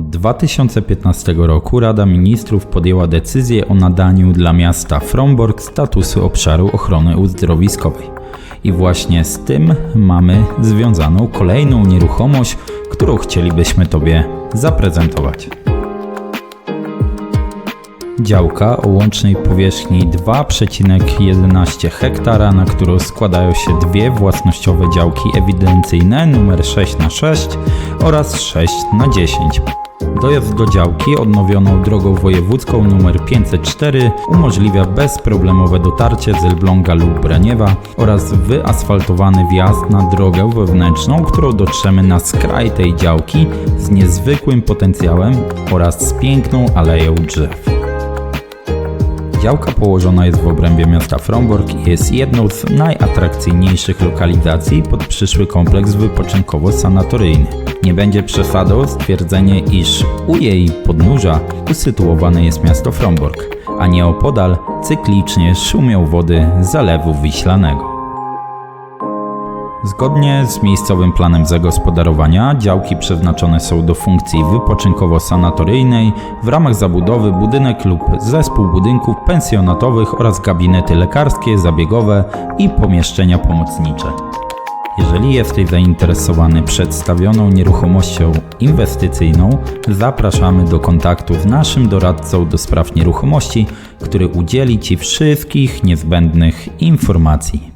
2015 roku Rada Ministrów podjęła decyzję o nadaniu dla miasta Fromborg statusu obszaru ochrony uzdrowiskowej. I właśnie z tym mamy związaną kolejną nieruchomość, którą chcielibyśmy Tobie zaprezentować. Działka o łącznej powierzchni 2,11 hektara, na którą składają się dwie własnościowe działki ewidencyjne numer 6 na 6 oraz 6 na 10. Dojazd do działki odnowioną drogą wojewódzką nr 504 umożliwia bezproblemowe dotarcie z Elbląga lub Braniewa oraz wyasfaltowany wjazd na drogę wewnętrzną, którą dotrzemy na skraj tej działki z niezwykłym potencjałem oraz z piękną aleją drzew. Działka położona jest w obrębie miasta Fromborg i jest jedną z najatrakcyjniejszych lokalizacji pod przyszły kompleks wypoczynkowo-sanatoryjny. Nie będzie przesadą stwierdzenie, iż u jej podnóża usytuowane jest miasto Fromborg, a nieopodal cyklicznie szumią wody Zalewu Wiślanego. Zgodnie z miejscowym planem zagospodarowania działki przeznaczone są do funkcji wypoczynkowo-sanatoryjnej w ramach zabudowy budynek lub zespół budynków pensjonatowych oraz gabinety lekarskie, zabiegowe i pomieszczenia pomocnicze. Jeżeli jesteś zainteresowany przedstawioną nieruchomością inwestycyjną, zapraszamy do kontaktu z naszym doradcą do spraw nieruchomości, który udzieli Ci wszystkich niezbędnych informacji.